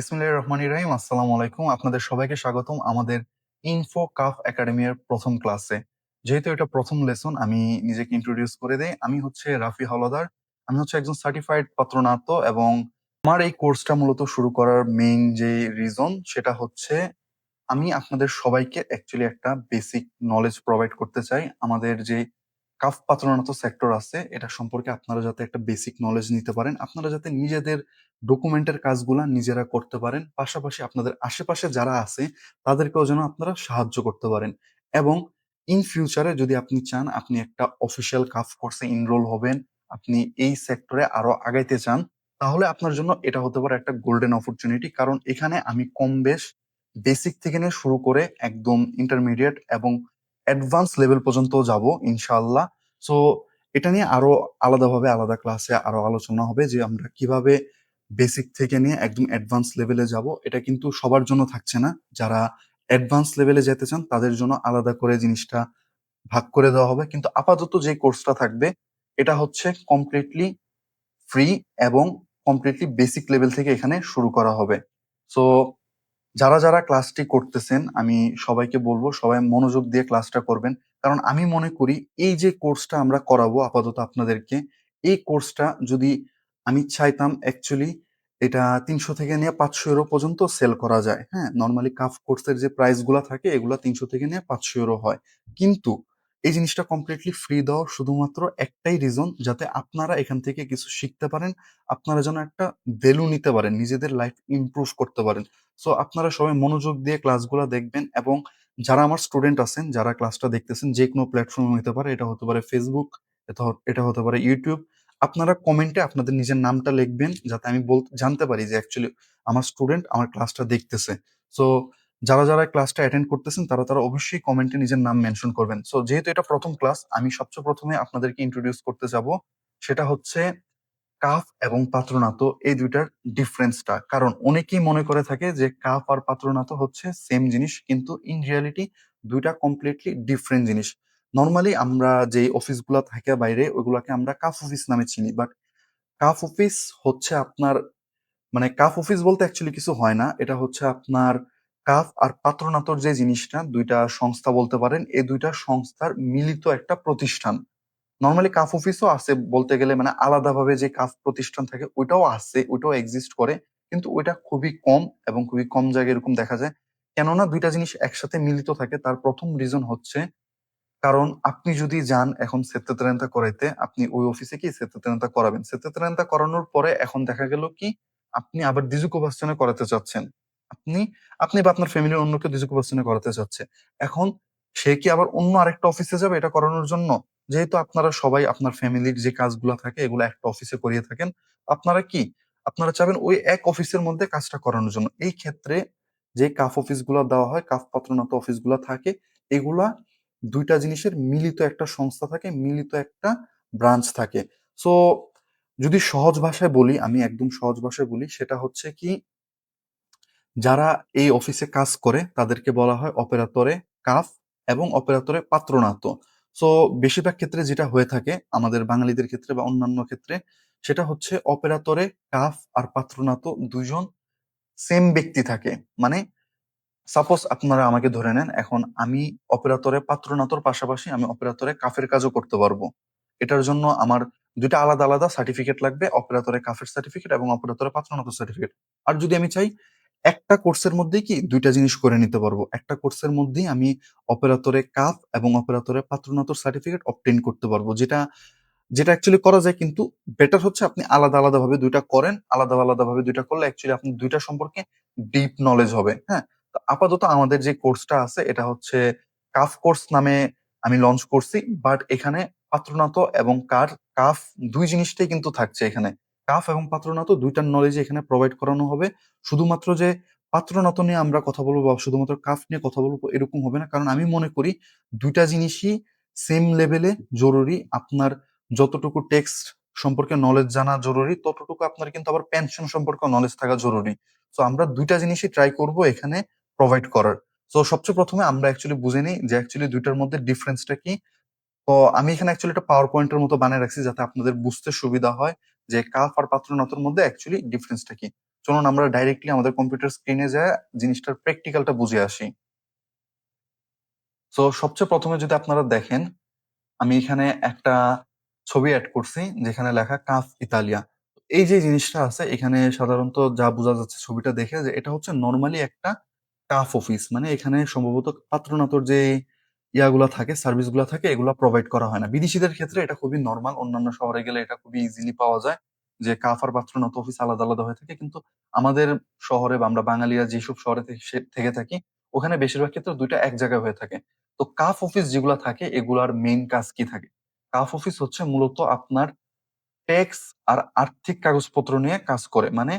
বিসমিল্লাহির রহমানির রহিম, আসসালামু আলাইকুম। আপনাদের সবাইকে স্বাগতম আমাদের ইনফো কাফ একাডেমির প্রথম ক্লাসে। যেহেতু এটা প্রথম লেসন, আমি নিজেকে ইন্ট্রোডিউস করে দেই। আমি হচ্ছে রাফি হলদার আমি হচ্ছে একজন সার্টিফাইড পাত্রনাত্য এবং আমার এই কোর্সটা মূলত শুরু করার মেইন যে রিজন সেটা হচ্ছে আমি আপনাদের সবাইকে অ্যাকচুয়ালি একটা বেসিক নলেজ প্রোভাইড করতে চাই। আমাদের যে কাফ পাত্রনাত্য সেক্টর আছে। এটা সম্পর্কে আপনারা যাতে একটা বেসিক নলেজ নিতে পারেন, আপনারা যাতে নিজেদের ডকুমেন্টের কাজগুলা নিজেরা করতে পারেন। পাশাপাশি আপনাদের আশেপাশে যারা আছে, তাদেরকেও যেন আপনারা সাহায্য করতে পারেন। এবং ইন ফিউচারে যদি আপনি চান, আপনি একটা অফিসিয়াল কাফ কোর্সে ইনরোল হবেন, আপনি এই সেক্টরে আরও আগাইতে চান, তাহলে আপনার জন্য এটা হতে পারে একটা গোল্ডেন অপরচুনিটি কারণ এখানে আমি কম বেশ বেসিক থেকে নিয়ে শুরু করে একদম ইন্টারমিডিয়েট এবং অ্যাডভান্স লেভেল পর্যন্ত যাব, ইনশাআল্লাহ। সো এটা নিয়ে আরও আলাদাভাবে আলাদা ক্লাসে আরও আলোচনা হবে যে আমরা কীভাবে বেসিক থেকে নিয়ে একদম অ্যাডভান্স লেভেলে যাব। এটা কিন্তু সবার জন্য থাকছে না। যারা অ্যাডভান্স লেভেলে যেতে চান, তাদের জন্য আলাদা করে জিনিসটা ভাগ করে দেওয়া হবে। কিন্তু আপাতত যে কোর্সটা থাকবে, এটা হচ্ছে কমপ্লিটলি ফ্রি এবং কমপ্লিটলি বেসিক লেভেল থেকে এখানে শুরু করা হবে। সো যারা যারা ক্লাসটি করতেছেন, আমি সবাইকে বলব সবাই মনোযোগ দিয়ে ক্লাসটা করবেন। কারণ আমি মনে করি এই যে কোর্সটা আমরা করাবো আপাতত আপনাদেরকে, এই কোর্সটা যদি আমি চাইতাম অ্যাকচুয়ালি এটা তিনশো থেকে নিয়ে পাঁচশো ইউরো পর্যন্ত সেল করা যায়। হ্যাঁ নর্মালি কাফ কোর্সের যে প্রাইসগুলা থাকে, এগুলো তিনশো থেকে নিয়ে পাঁচশো ইউরো হয়। কিন্তু এই জিনিসটা কমপ্লিটলি ফ্রি দেওয়ার শুধুমাত্র একটাই রিজন যাতে আপনারা এখান থেকে কিছু শিখতে পারেন, আপনারা যেন একটা ভ্যালু নিতে পারেন, নিজেদের লাইফ ইমপ্রুভ করতে পারেন। সো আপনারা সবাই মনোযোগ দিয়ে ক্লাসগুলো দেখবেন এবং যারা আমার স্টুডেন্ট আছেন, যারা ক্লাসটা দেখতেছেন, যে কোনো প্ল্যাটফর্মে হতে পারে, এটা হতে পারে ফেসবুক এটা হতে পারে ইউটিউব আপনারা কমেন্টে আপনাদের নিজের নামটা লিখবেন, যাতে আমি বল, জানতে পারি যে অ্যাকচুয়ালি আমার স্টুডেন্ট আমার ক্লাসটা দেখতেছে। সো যারা যারা ক্লাসটা অ্যাটেন্ড করতেছেন, তারা তারা অবশ্যই কমেন্টে নিজের নাম মেনশন করবেন। সো যেহেতু এটা প্রথম ক্লাস আমি সবচেয়ে প্রথমে আপনাদেরকে ইন্ট্রোডিউস করতে যাব, সেটা হচ্ছে কাফ এবং পাত্রনাত এই দুইটার ডিফারেন্সটা কারণ অনেকেই মনে করে থাকে যে কাফ আর পাত্রনাত হচ্ছে সেম জিনিস, কিন্তু ইন রিয়ালিটি দুইটা কমপ্লিটলি ডিফারেন্ট জিনিস। নর্মালি আমরা যে অফিসগুলো থাকে বাইরে, ওইগুলাকে আমরা কাফ অফিস নামে চিনি। বাট কাফ অফিস হচ্ছে আপনার মানে কাফ অফিস বলতে অ্যাকচুয়ালি কিছু হয় না। এটা হচ্ছে আপনার কাফ আর পাত্রনাতর যে জিনিসটা, দুইটা সংস্থা বলতে পারেন এই দুইটা সংস্থার মিলিত একটা প্রতিষ্ঠান। নর্মালি কাফ অফিসও আছে বলতে গেলে মানে আলাদাভাবে যে কাফ প্রতিষ্ঠান থাকে, ওইটাও আছে, ওইটাও এক্সিস্ট করে, কিন্তু ওইটা খুবই কম এবং খুবই কম জায়গায় এরকম দেখা যায়। কেননা দুইটা জিনিস একসাথে মিলিত থাকে, তার প্রথম রিজন হচ্ছে, কারণ আপনি যদি যান এখন সেত্তেতেরেন্তা করাইতে, আপনি ওই অফিসে কি সেত্তেতেরেন্তা করাবেন? সেত্তেতেরেন্তা করানোর পরে এখন দেখা গেল কি, আপনি আবার দিজুকোভাস্টনে করাতে চাচ্ছেন। আপনি আপনি বা আপনার ফ্যামিলির অন্য কেউ দিজুকোভাস্টনে করাতে চাচ্ছে এখন সে কি আবার অন্য আরেকটা অফিসে যাবে এটা করানোর জন্য? যেহেতু আপনারা সবাই আপনার ফ্যামিলির যে কাজগুলো থাকে এগুলো একটা অফিসে করিয়ে থাকেন, আপনারা কি? আপনারা চাবেন ওই এক অফিসের মধ্যে কাজটা করানোর জন্য। এই ক্ষেত্রে যে কাফ অফিসগুলো দেওয়া হয় কাফ পাত্রনাত অফিসগুলো থাকে, এগুলা দুইটা জিনিসের মিলিত একটা সংস্থা থাকে, মিলিত একটা ব্রাঞ্চ থাকে। সো যদি সহজ ভাষায় বলি, আমি একদম সহজ ভাষায় বলি, সেটা হচ্ছে কি যারা এই অফিসে কাজ করে, তাদেরকে বলা হয় অপারেটরে কাফ এবং অপারেটরে পাত্রনাত সো, বেশিরভাগ ক্ষেত্রে যেটা হয়ে থাকে, আমাদের বাঙালিদের ক্ষেত্রে বা অন্যান্য ক্ষেত্রে, সেটা হচ্ছে অপারেটরে কাফ আর পাত্রনাত দুজন সেম ব্যক্তি থাকে। মানে সাপোজ আপনারা আমাকে ধরে নেন, এখন আমি অপারেটরে পাত্রনাতর পাশাপাশি আমি অপারেটরে কাফের কাজও করতে পারব। এটার জন্য আমার দুইটা আলাদা আলাদা সার্টিফিকেট লাগবে, অপারেটরে কাফের সার্টিফিকেট এবং অপারেটরে পাত্রনাত সার্টিফিকেট আর যদি আমি চাই একটা কোর্সের মধ্যেই কি দুইটা জিনিস করে নিতে পারব? একটা কোর্সের মধ্যেই আমি অপারেটরে কাফ এবং অপারেটরে পাত্রনাতর সার্টিফিকেট অবটেন করতে পারব। যেটা যেটা অ্যাকচুয়ালি করা যায় কিন্তু বেটার হচ্ছে আপনি আলাদা আলাদা ভাবে দুইটা করেন, আলাদা আলাদা ভাবে দুইটা করলে অ্যাকচুয়ালি আপনি দুইটা সম্পর্কে ডিপ নলেজ হবে হ্যাঁ? তো আপাতত আমাদের যে কোর্সটা আছে এটা হচ্ছে কাফ কোর্স নামে আমি লঞ্চ করছি বাট এখানে পাত্রনাত এবং কার, কাফ দুই জিনিসটাই কিন্তু থাকছে এখানে। কাফ এবং পাত্রনাত দুইটার নলেজ এখানে প্রোভাইড করানো হবে। শুধুমাত্র যে পাত্রনাত নিয়ে আমরা কথা বলব বা শুধুমাত্র কাফ নিয়ে কথা বলব এরকম হবে না। কারণ আমি মনে করি দুইটা জিনিসই সেম লেভেলে জরুরি। আপনার যতটুকু টেক্সট সম্পর্কে নলেজ জানা জরুরি, ততটুকু আপনার কিন্তু আবার পেনশন সম্পর্কে নলেজ থাকা জরুরি। তো আমরা দুইটা জিনিসই ট্রাই করব এখানে প্রোভাইড করার। তো সবচেয়ে প্রথমে আমরা অ্যাকচুয়ালি বুঝে নিই যে অ্যাকচুয়ালি দুইটার মধ্যে ডিফারেন্সটা কি। তো, আমি এখানে অ্যাকচুয়ালি একটা পাওয়ার পয়েন্টের মতো বানিয়ে রাখছি যাতে আপনাদের বুঝতে সুবিধা হয়। যে কাফ আর পাত্র পাত্রনাতর মধ্যে অ্যাকচুয়ালি ডিফারেন্সটা কি? চলুন আমরা ডাইরেক্টলি আমাদের কম্পিউটার স্ক্রিনে যায় জিনিসটার প্র্যাকটিক্যালটা বুঝে আসি। সো সবচেয়ে প্রথমে যদি আপনারা দেখেন, আমি এখানে একটা ছবি অ্যাড করছি, যেখানে লেখা কাফ ইতালিয়া। এই যে জিনিসটা আছে, এখানে সাধারণত যা বোঝা যাচ্ছে ছবিটা দেখে, যে এটা হচ্ছে নর্মালি একটা কাফ অফিস মানে এখানে সম্ভবত পাত্রনাতর যে ইয়াগুলা থাকে, সার্ভিসগুলো থাকে, এগুলো প্রোভাইড করা হয় না। বিদেশিদের ক্ষেত্রে এটা খুবই নর্মাল অন্যান্য শহরে গেলে এটা খুবই ইজিলি পাওয়া যায় যে কাফ আর পাত্রনাত অফিস আলাদা আলাদা হয়ে থাকে। কিন্তু আমাদের শহরে বা আমরা বাঙালিরা যেসব শহরে থেকে থাকি, ওখানে বেশিরভাগ ক্ষেত্রে দুইটা এক জায়গায় হয়ে থাকে। তো কাফ অফিস যেগুলা থাকে, এগুলার মেইন কাজ কি থাকে? কাফ অফিস হচ্ছে মূলত আপনার ট্যাক্স আর আর্থিক কাগজপত্র নিয়ে কাজ করে। মানে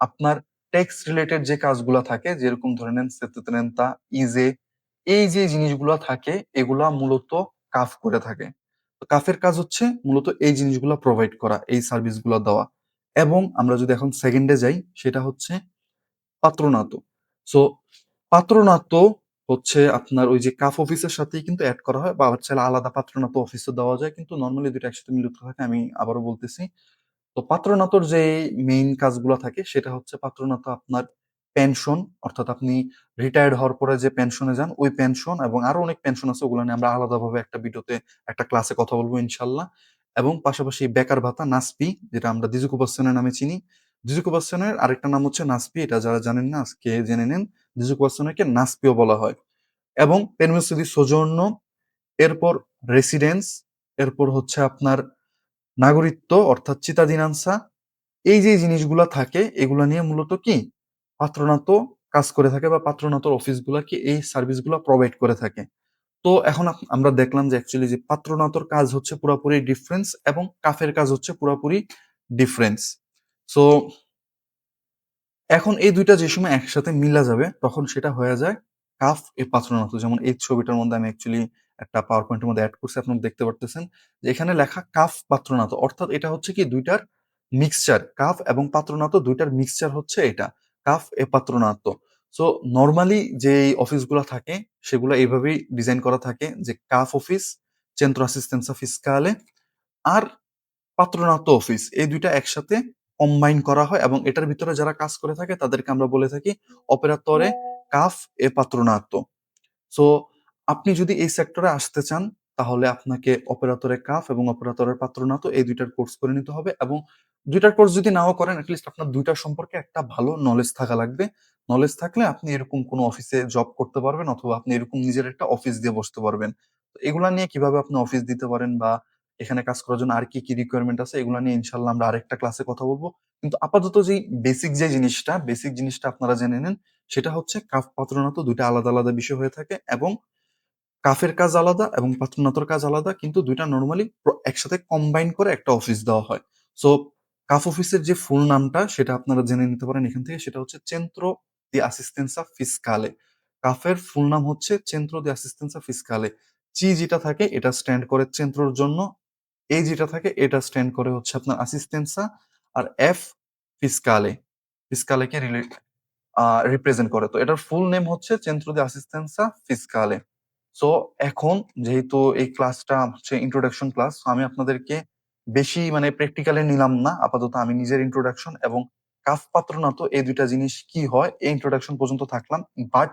আপনার ট্যাক্স রিলেটেড যে কাজগুলা থাকে, যেরকম ধরে নেন সেতুতেনেন্তা ইজে এই যে জিনিসগুলা থাকে, এগুলা মূলত কাফ করে থাকে। তো কাফের কাজ হচ্ছে মূলত এই জিনিসগুলা প্রোভাইড করা, এই সার্ভিসগুলো দেওয়া। এবং আমরা যদি এখন সেকেন্ডে যাই, সেটা হচ্ছে পাত্রনাতো। সো পাত্রনাতো হচ্ছে আপনার ওই যে কাফ অফিসের সাথেই কিন্তু অ্যাড করা হয়, বা হচ্ছে আলাদা পাত্রনাতো অফিসে দেওয়া যায়, কিন্তু নর্মালি দুটো একসাথে মিলিত থাকে, আমি আবারও বলতেছি। তো পাত্রনাতর যে মেইন কাজগুলো থাকে, সেটা হচ্ছে পাত্রনাত আপনার পেনশন অর্থাৎ আপনি রিটায়ার্ড হওয়ার পরে যে পেনশনে যান, ওই পেনশন এবং আরও অনেক পেনশন আছে, ওগুলো নিয়ে আমরা আলাদাভাবে একটা ভিডিওতে একটা ক্লাসে কথা বলব ইনশাল্লাহ এবং পাশাপাশি বেকার ভাতা, নাসপি, যেটা আমরা দিজুকুপাসনের নামে চিনি। দিজুকুপাসনের আরেকটা নাম হচ্ছে নাসপি, এটা যারা জানেন না, আজকে জেনে নেন। দিজুকুপাসনকে নাসপিও বলা হয়। এবং পেরমিসিদি সৌজন্য এরপর রেসিডেন্স এরপর হচ্ছে আপনার নাগরিকত্ব, অর্থাৎ চিতাদিনাংসা এই যে জিনিসগুলা থাকে, এগুলা নিয়ে মূলত কি? পাত্রনাত কাজ করে থাকে বা পাত্রনাতর অফিসগুলা কি এই সার্ভিসগুলো প্রোভাইড করে থাকে। তো এখন আমরা দেখলাম যে অ্যাকচুয়ালি যে পাত্রনাতর কাজ হচ্ছে পুরোপুরি ডিফারেন্স এবং কাফের কাজ হচ্ছে পুরোপুরি ডিফারেন্স সো এখন এই দুইটা যে সময় একসাথে মিলা যাবে, তখন সেটা হয়ে যায় কাফ এ পাত্রনাত। যেমন এই ছবিটার মধ্যে আমি অ্যাকচুয়ালি একটা পাওয়ার পয়েন্টের মধ্যে অ্যাড করছি আপনারা দেখতে পারতেছেন যে এখানে লেখা কাফ পাত্রনাত। অর্থাৎ এটা হচ্ছে কি দুইটার মিক্সচার কাফ এবং পাত্রনাত দুইটার মিক্সচার হচ্ছে এটা। কাফ এ পাত্রনাত সো নর্মালি যে অফিসগুলো থাকে সেগুলো এইভাবেই ডিজাইন করা থাকে যে কাফ অফিস চেন্ত্র অ্যাসিস্টেন্সা ফিসকালে আর পাত্রনাত্য অফিস এই দুইটা একসাথে কম্বাইন করা হয় এবং এটার ভিতরে যারা কাজ করে থাকে তাদেরকে আমরা বলে থাকি অপারেটরে কাফ এ পাত্রনাত্য। সো আপনি যদি এই সেক্টরে আসতে চান তাহলে আপনাকে অপারেটরে কাফ এবং অপারেটরের পাত্রনাত্য এই দুইটার কোর্স করে নিতে হবে এবং দুইটার কোর্স যদি নাও করেন অ্যাটলিস্ট আপনার দুইটার সম্পর্কে একটা ভালো নলেজ থাকা লাগবে। নলেজ থাকলে আপনি এরকম কোনো অফিসে জব করতে পারবেন অথবা আপনি এরকম নিজের একটা অফিস দিয়ে বসতে পারবেন। এগুলা নিয়ে কীভাবে আপনি অফিস দিতে পারেন বা এখানে কাজ করার জন্য আর কি কি রিকোয়ারমেন্ট আছে, এগুলো নিয়ে ইনশাল্লাহ আমরা আরেকটা ক্লাসে কথা বলব। কিন্তু আপাতত যে বেসিক যে জিনিসটা বেসিক জিনিসটা আপনারা জেনে নেন, সেটা হচ্ছে কাফ পাত্রনাত দুইটা আলাদা আলাদা বিষয় হয়ে থাকে এবং কাফের কাজ আলাদা এবং পাত্রনাতর কাজ আলাদা, কিন্তু দুইটা নর্মালি একসাথে কম্বাইন করে একটা অফিস দেওয়া হয়। সো কাফ অফিসের যে ফুল নামটা, সেটা আপনারা জেনে নিতে পারেন এখান থেকে, সেটা হচ্ছে চেন্ত্রো দি আসিস্টেন্সা ফিসকালে কাফের ফুল নাম হচ্ছে চেন্ত্রো দি আসিস্টেন্সা ফিসকালে চি যেটা থাকে, এটা স্ট্যান্ড করে চেন্ত্রোর জন্য এই যেটা থাকে, এটা স্ট্যান্ড করে হচ্ছে আপনার আসিস্টেন্সা আর এফ ফিসকালে ফিসকালেকে রিলেট রিপ্রেজেন্ট করে। তো এটার ফুল নেম হচ্ছে চেন্ত্রো দি আসিস্টেন্সা ফিসকালে সো এখন যেহেতু এই ক্লাসটা হচ্ছে ইন্ট্রোডাকশন ক্লাস আমি আপনাদেরকে বেশি মানে প্র্যাকটিক্যালে নিলাম না। আপাতত আমি নিজের ইন্ট্রোডাকশন এবং কাফ পাত্র না তো এই দুইটা জিনিস কি হয়, এই ইন্ট্রোডাকশন পর্যন্ত থাকলাম। বাট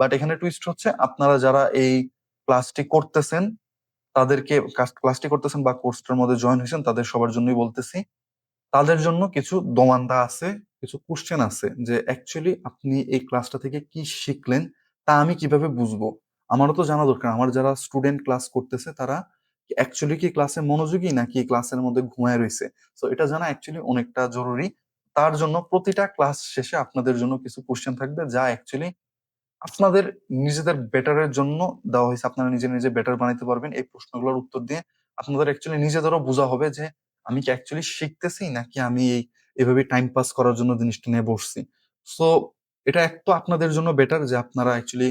বাট এখানে টুইস্ট হচ্ছে, আপনারা যারা এই ক্লাসটি করতেছেন, তাদেরকে ক্লাসটি করতেছেন বা কোর্সটার মধ্যে জয়েন হয়েছেন, তাদের সবার জন্যই বলতেছি, তাদের জন্য কিছু দোমান্দা আছে, কিছু কোশ্চেন আছে যে অ্যাকচুয়ালি আপনি এই ক্লাসটা থেকে কি শিখলেন, তা আমি কীভাবে বুঝব? আমারও তো জানা দরকার। আমার যারা স্টুডেন্ট ক্লাস করতেছে, তারা অ্যাকচুয়ালি কি ক্লাসে মনোযোগী নাকি ক্লাসের মধ্যে ঘুমায় রয়েছে? তো এটা জানা অ্যাকচুয়ালি অনেকটা জরুরি। তার জন্য প্রতিটা ক্লাস শেষে আপনাদের জন্য কিছু কোশ্চেন থাকবে যা অ্যাকচুয়ালি আপনাদের নিজেদের বেটারের জন্য দেওয়া হয়েছে। আপনারা নিজে নিজে বেটার বানাইতে পারবেন। এই প্রশ্নগুলোর উত্তর দিয়ে আপনাদের অ্যাকচুয়ালি নিজেদেরও বোঝা হবে যে আমি কি অ্যাকচুয়ালি শিখতেছি নাকি আমি এই এভাবে টাইম পাস করার জন্য জিনিসটা নিয়ে বসছি। সো এটা এক তো আপনাদের জন্য বেটার যে আপনারা অ্যাকচুয়ালি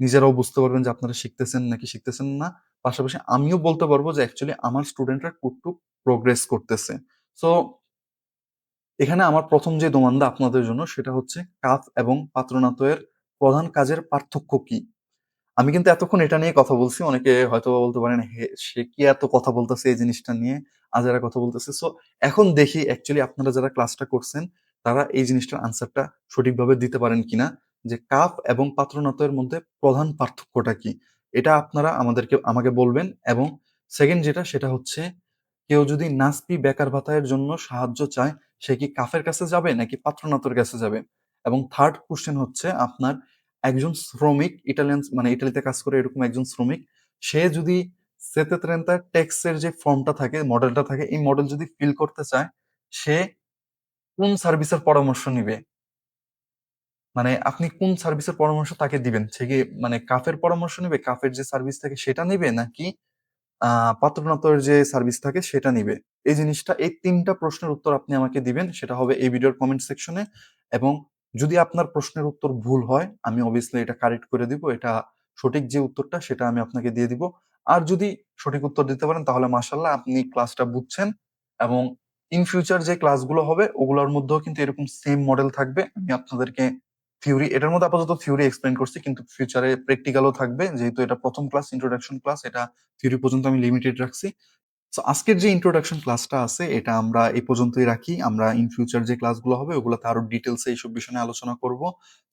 নিজেরাও বুঝতে পারবেন যে আপনারা শিখতেছেন নাকি শিখতেছেন না। পাশাপাশি আমিও বলতে পারব যে অ্যাকচুয়ালি আমার স্টুডেন্টরা কতটুক প্রোগ্রেস করতেছে। সো এখানে আমার প্রথম যে দোমান্দা আপনাদের জন্য সেটা হচ্ছে কাফ এবং পাত্রনাতয়ের প্রধান কাজের পার্থক্য কি? আমি কিন্তু এতক্ষণ এটা নিয়ে কথা বলছি, অনেকে হয়তো বলতে পারেন, হে, সে কি এত কথা বলতেছে এই জিনিসটা নিয়ে? আজারা কথা বলতেছে। সো এখন দেখি অ্যাকচুয়ালি আপনারা যারা ক্লাসটা করছেন, তারা এই জিনিসটার আনসারটা সঠিকভাবে দিতে পারেন কিনা। যে কাফ এবং পাত্রনাত্যের মধ্যে প্রধান পার্থক্যটা কি? এটা আপনারা আমাদেরকে, আমাকে বলবেন এবং সেকেন্ড যেটা, সেটা হচ্ছে কেউ যদি নাসপি বেকার ভাতায়ের জন্য সাহায্য চায়, সে কি কাফের কাছে যাবে নাকি পাত্রনাত্যের কাছে যাবে? এবং থার্ড কোশ্চেন হচ্ছে আপনার একজন শ্রমিক ইটালিয়ান মানে ইটালিতে কাজ করে এরকম একজন শ্রমিক, সে যদি সেতে ত্রেন্তা ট্যাক্সের যে ফর্মটা থাকে মডেলটা থাকে, এই মডেল যদি ফিল করতে চায়, সে কোন সার্ভিসের পরামর্শ নিবে? মানে আপনি কোন সার্ভিসের পরামর্শ তাকে দিবেন? সে কি মানে কাফের পরামর্শ নেবে? কাফের যে সার্ভিস থাকে সেটা নেবে? নাকি আহ যে সার্ভিস থাকে সেটা নিবে? এই জিনিসটা, এই তিনটা প্রশ্নের উত্তর আপনি আমাকে দিবেন। সেটা হবে এই ভিডিওর কমেন্ট সেকশনে এবং যদি আপনার প্রশ্নের উত্তর ভুল হয়, আমি অবভিয়াসলি এটা কারেক্ট করে দিব। এটা সঠিক যে উত্তরটা, সেটা আমি আপনাকে দিয়ে দিব। আর যদি সঠিক উত্তর দিতে পারেন, তাহলে মাসাল্লাহ আপনি ক্লাসটা বুঝছেন। এবং ইন ফিউচার যে ক্লাসগুলো হবে, ওগুলোর মধ্যেও কিন্তু এরকম সেম মডেল থাকবে। আমি আপনাদেরকে থিওরি, এটার মধ্যে আপাতত থিওরি এক্সপ্লেন করছি, কিন্তু ফিউচারে প্র্যাকটিক্যালও থাকবে। যেহেতু এটা প্রথম ক্লাস ইন্ট্রোডাকশন ক্লাস এটা থিওরি পর্যন্ত আমি লিমিটেড রাখছি। সো আজকের যে ইন্ট্রোডাকশন ক্লাসটা আছে, এটা আমরা এই পর্যন্তই রাখি। আমরা ইন ফিউচার যে ক্লাসগুলো হবে, ওগুলোতে আরও ডিটেলসে এইসব বিষয় নিয়ে আলোচনা করব।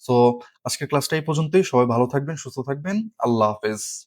সো আজকের ক্লাসটা এই পর্যন্তই। সবাই ভালো থাকবেন, সুস্থ থাকবেন। আল্লাহ হাফেজ।